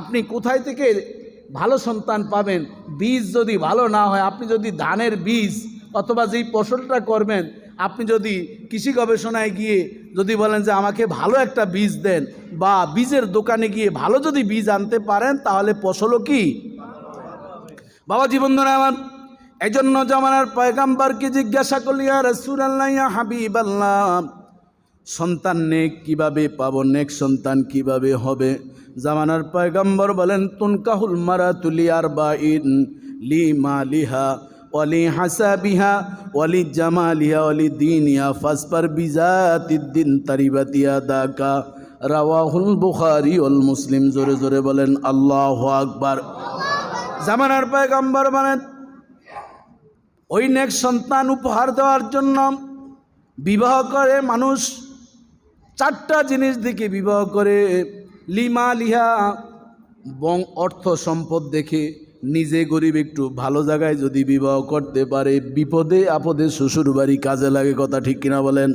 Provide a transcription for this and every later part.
আপনি কোথায় থেকে ভালো সন্তান পাবেন? বীজ যদি ভালো না হয়, আপনি যদি ধানের বীজ অথবা যেই ফসলটা করবেন, আপনি যদি কৃষি গবেষণায় গিয়ে যদি বলেন যে আমাকে ভালো একটা বীজ দেন বা বীজের দোকানে গিয়ে ভালো যদি বীজ আনতে পারেন, তাহলে ফসলও কি? বাবা জীবনধরে আমার এই জন্য জামানার পয়গাম্বারকে জিজ্ঞাসা করলিয়া রসুল আল্লাহ হাবিব আল্লাহ সন্তান নেক কীভাবে পাবো, নেক সন্তান কীভাবে হবে? জামানার পয়গম্বর বলেন, তুনকাহুল মারা তুলিয়ার বা ইন লি মালিহা অলি হাসা বিহা অলি জামালিহা অলি দিনিয়া ফাসপার বিজাতিদ্দিন তারিবাতিয়া দাকা রাওয়াহুল বুখারি অল মুসলিম জোরে জোরে বলেন, আল্লাহ আকবার। জামানার পয়গম্বর বলেন, ওই নেক সন্তান উপহার দেওয়ার জন্য বিবাহ করে মানুষ চারটা জিনিস দিকে বিবাহ করে। লিমা লিহা, বং অর্থ সম্পদ দেখে নিজে গরিব একটু ভালো জায়গায় যদি বিবাহ করতে পারে, বিপদে আপদে শ্বশুর বাড়ি কাজে লাগে কথা ঠিক কিনা বলেন?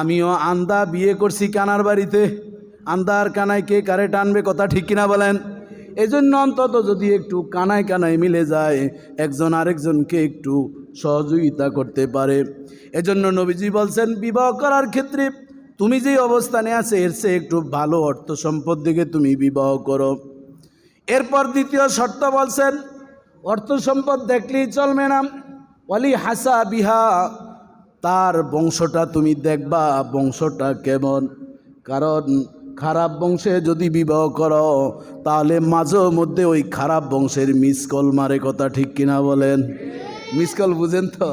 আমিও আন্দা বিয়ে করছি কানার বাড়িতে। আন্দার কানায় কে কারে টানবে কথা ঠিক কিনা বলেন? এজন্য অন্তত যদি একটু কানায় কানায় মিলে যায়, একজন আরেকজনকে একটু সহযোগিতা করতে পারে। এজন্য নবীজি বলছেন, বিবাহ করার ক্ষেত্রে তুমি যেই অবস্থানে আছে, এর চেয়ে একটু ভালো অর্থ সম্পদ দিকে তুমি বিবাহ করো। এরপর দ্বিতীয় শর্ত বলছেন, অর্থ সম্পদ দেখলেই চলবে না। অলি হাসা বিহা, তার বংশটা তুমি দেখবা বংশটা কেমন। কারণ খারাপ বংশে যদি বিবাহ করো, তাহলে মাঝে মধ্যে ওই খারাপ বংশের মিসকল মারে কথা ঠিক কিনা বলেন। মিসকল বুঝেন তো?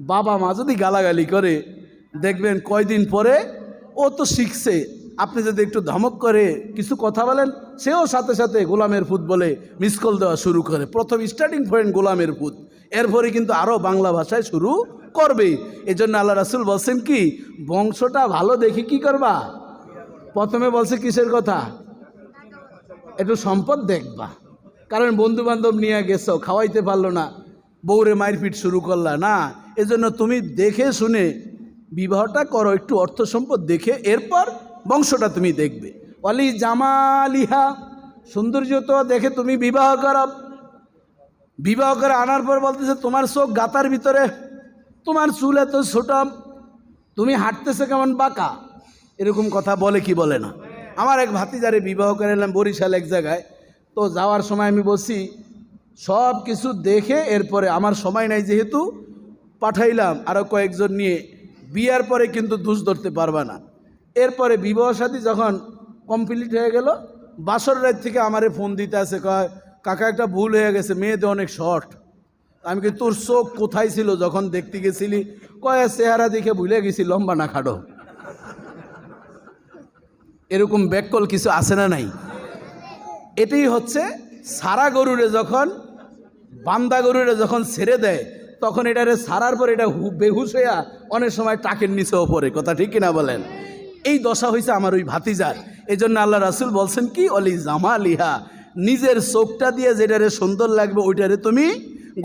বাবা মা যদি গালাগালি করে দেখবেন কয়দিন পরে ও তো শিখছে। আপনি যদি একটু ধমক করে কিছু কথা বলেন, সেও সাথে সাথে গোলামের ফুট বলে মিসকল দেওয়া শুরু করে। প্রথম স্টার্টিং পয়েন্ট গোলামের ফুট এরপরে কিন্তু আরও বাংলা ভাষায় শুরু করবে এই জন্য আল্লাহ রাসুল বলছেন কি, বংশটা ভালো দেখে কি করবা? প্রথমে বলছে কিসের কথা? একটু সম্পদ দেখবা। কারণ বন্ধু বান্ধব নিয়ে গেছো, খাওয়াইতে পারল না, বউরে মারপিট শুরু করলা। না, এজন্য তুমি দেখে শুনে বিবাহটা করো, একটু অর্থ সম্পদ দেখে এরপর বংশটা তুমি দেখবে। অলি জামালিহা, সৌন্দর্য তো দেখে তুমি বিবাহ করো। বিবাহ করে আনার পর বলতেছে, তোমার চোখ গাতার ভিতরে, তোমার চুল এত ছোট, তুমি হাঁটতেছে কেমন বাঁকা? এরকম কথা বলে কি বলে না। আমার এক ভাতিজারে বিবাহ করে এলাম বরিশাল এক জায়গায়। তো যাওয়ার সময় আমি বসি সব কিছু দেখে এরপরে, আমার সময় নাই যেহেতু পাঠাইলাম আরও কয়েকজন নিয়ে। বিয়ার পরে কিন্তু দুষ ধরতে পারবা না। এরপরে বিবাহ সাথী যখন কমপ্লিট হয়ে গেল, বাসর রাত থেকে আমারে ফোন দিতে আছে, কয়, কাকা, একটা ভুল হয়ে গেছে মেয়েতে অনেক শর্ট আমি কি তোর চোখ কোথায় ছিল যখন দেখতে গেছিলি? কয় চেহারা দেখে ভুলে গেছি, লম্বা না খাটো। এরকম ব্যাককল কিছু আছে না নাই? এটাই হচ্ছে সারা গরুরে যখন, বান্দা গরুরে যখন ছেড়ে দেয় তখন এটারে সারার পর এটা বেহুশ হইয়া অনেক সময় টাকের নিচেও পড়ে। কথা ঠিক কিনা বলেন? এই দশা হয়েছে আমার ওই ভাতিজার। এই জন্য আল্লাহ রাসুল বলছেন কি? অলি জামা লিহা নিজের চোখটা দিয়ে যেটারে সুন্দর লাগবে ওইটারে তুমি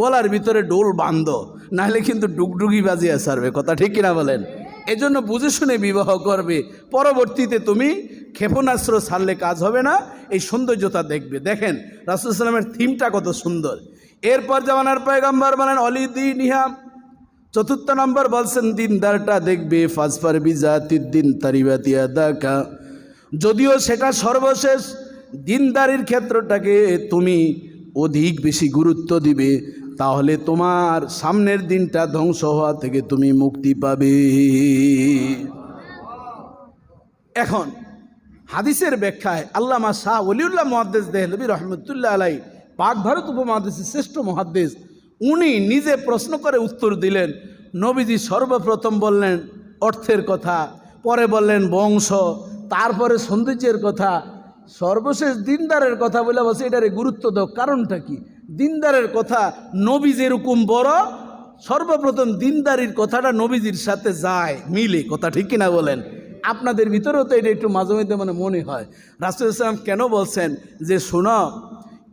গলার ভিতরে ডোল বাঁধো, নাহলে কিন্তু ডুগডুগি বাজিয়ে সারবে কথা ঠিক কিনা বলেন? এজন্য বুঝে শুনে বিবাহ করবে। পরবর্তীতে তুমি ক্ষেপণাস্ত্র ছাড়লে কাজ হবে না, এই সৌন্দর্যতা দেখবে। দেখেন, রাসুল সাল্লামের থিমটা কত সুন্দর। এরপর জামানার পয়গাম্বর বলেন, অলি ইহা। চতুর্থ নম্বর বলছেন, দিনদারটা দেখবে, ফাজফার বিজাতিদ্দিন তারিবাতিয়া দাকা যদিও সেটা সর্বশেষ, দিনদারির ক্ষেত্রটাকে তুমি অধিক বেশি গুরুত্ব দিবে, তাহলে তোমার সামনের দিনটা ধ্বংস হওয়া থেকে তুমি মুক্তি পাবে। এখন, হাদিসের ব্যাখ্যায় আল্লামা শাহ অলিউল্লাহ মহাদ্দেশ দেহলবি রহমতুল্লাহ আলাই পাক ভারত উপমহাদেশের শ্রেষ্ঠ মহাদেশ, উনি নিজে প্রশ্ন করে উত্তর দিলেন, নবীজি সর্বপ্রথম বললেন অর্থের কথা, পরে বললেন বংশ, তারপরে সৌন্দর্যের কথা, সর্বশেষ দিনদারের কথা বলে বলছে এটারে গুরুত্ব দাও, কারণটা কি? দিনদারের কথা নবী যেরকম বড়, সর্বপ্রথম দিনদারির কথাটা নবীজির সাথে যায়, মিলে, কথা ঠিক কিনা বলেন? আপনাদের ভিতরেও তো এটা একটু মাঝে মধ্যে মানে মনে হয়। রাসুল ইসলাম কেন বলছেন যে, শোনো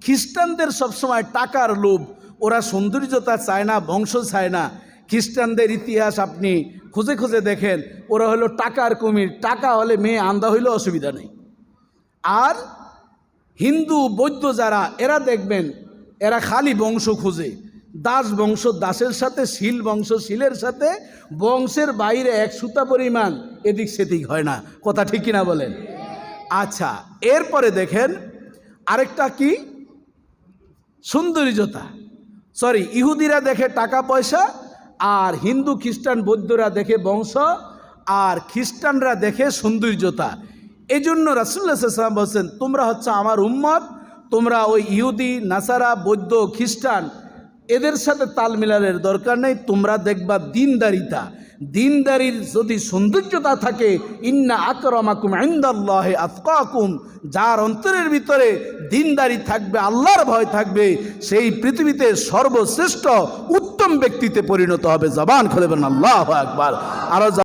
খ্রিস্টানদের সবসময় টাকার লোভ, ওরা সৌন্দর্যতা চায় না, বংশ চায় না। খ্রিস্টানদের ইতিহাস আপনি খুঁজে খুঁজে দেখেন, ওরা হলো টাকার কুমির, টাকা হলে মেয়ে আন্দা হইলেও অসুবিধা নেই। আর হিন্দু, বৌদ্ধ যারা, এরা দেখবেন, এরা খালি বংশ খুঁজে। দাস বংশ, দাসের সাথে, শিল বংশ, শিলের সাথে, বংশের বাইরে এক সুতা পরিমাণ, এদিক সেদিক হয় না। কথা ঠিক কিনা বলেন? আচ্ছা এরপরে দেখেন, আরেকটা কি? সৌন্দর্যতা সরি ইহুদিরা দেখে টাকা পয়সা আর হিন্দু খ্রিস্টান বৌদ্ধরা দেখে বংশ আর খ্রিস্টানরা দেখে সৌন্দর্যতা। এই জন্য রাসুল্লাহাম বলছেন, তোমরা হচ্ছে আমার উম্মত, তোমরা ওই ইহুদি, নাসারা, বৌদ্ধ, খ্রিস্টান, এদের সাথে তাল মিলানের দরকার নেই, তোমরা দেখবা দিনদারিতা। দিনদারির যদি সৌন্দর্যতা থাকে, ইন্না আকরমাকুম আইন্দাল্লাহে আফকাকুম যার অন্তরের ভিতরে দিনদারি থাকবে, আল্লাহর ভয় থাকবে, সেই পৃথিবীতে সর্বশ্রেষ্ঠ উত্তম ব্যক্তিতে পরিণত হবে জবান খোলেবেন আল্লাহ একবার আরও